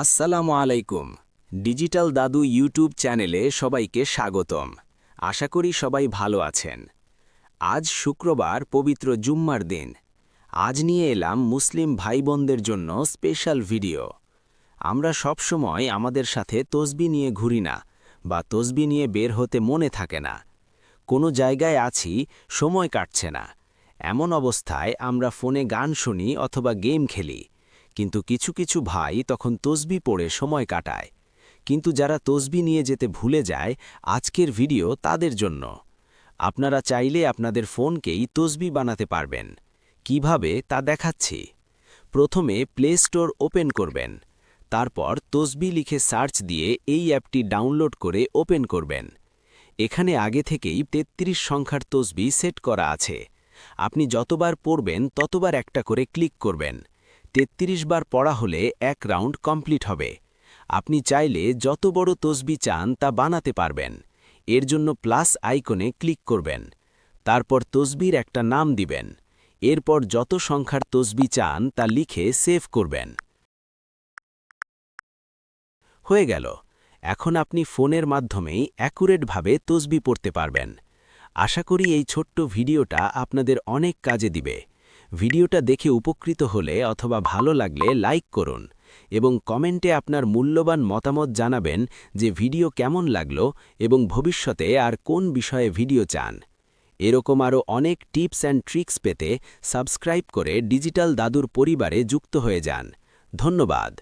আসসালামু আলাইকুম। ডিজিটাল দাদু ইউটিউব চ্যানেলে সবাইকে স্বাগতম। আশা করি সবাই ভালো আছেন। আজ শুক্রবার পবিত্র জুম্মার দিন। আজ নিয়ে এলাম মুসলিম ভাই বোনদের জন্য স্পেশাল ভিডিও। আমরা সবসময় আমাদের সাথে তসবি নিয়ে ঘুরি না বা তসবি নিয়ে বের হতে মনে থাকে না। কোনো জায়গায় আছি, সময় কাটছে না। এমন অবস্থায় আমরা ফোনে গান শুনি অথবা গেম খেলি। কিন্তু কিছু কিছু ভাই তখন তসবি পড়ে সময় কাটায়। কিন্তু যারা তসবি নিয়ে যেতে ভুলে যায়, আজকের ভিডিও তাদের জন্য। আপনারা চাইলে আপনাদের ফোনকেই তসবি বানাতে পারবেন। কীভাবে তা দেখাচ্ছি? প্রথমে প্লে স্টোর ওপেন করবেন। তারপর তসবি লিখে সার্চ দিয়ে এই অ্যাপটি ডাউনলোড করে ওপেন করবেন। এখানে আগে থেকেই ৩৩ সংখ্যার তসবি সেট করা আছে। আপনি যতবার পড়বেন, ততবার একটা করে ক্লিক করবেন। ৩৩ বার পড়া হলে এক রাউন্ড কমপ্লিট হবে। আপনি চাইলে যত বড় তসবি চান তা বানাতে পারবেন। এর জন্য প্লাস আইকনে ক্লিক করবেন। তারপর তসবির একটা নাম দিবেন। এরপর যত সংখ্যার তসবি চান তা লিখে সেভ করবেন। হয়ে গেল। এখন আপনি ফোনের মাধ্যমেই অ্যাকুরেটভাবে তসবি পড়তে পারবেন। আশা করি এই ছোট্ট ভিডিওটা আপনাদের অনেক কাজে দিবে। ভিডিওটা দেখে উপকৃত হলে অথবা ভালো লাগলে লাইক করুন এবং কমেন্টে আপনার মূল্যবান মতামত জানাবেন যে ভিডিও কেমন লাগল এবং ভবিষ্যতে আর কোন বিষয়ে ভিডিও চান। এরকম আরও অনেক টিপস অ্যান্ড ট্রিক্স পেতে সাবস্ক্রাইব করে ডিজিটাল দাদুর পরিবারে যুক্ত হয়ে যান। ধন্যবাদ।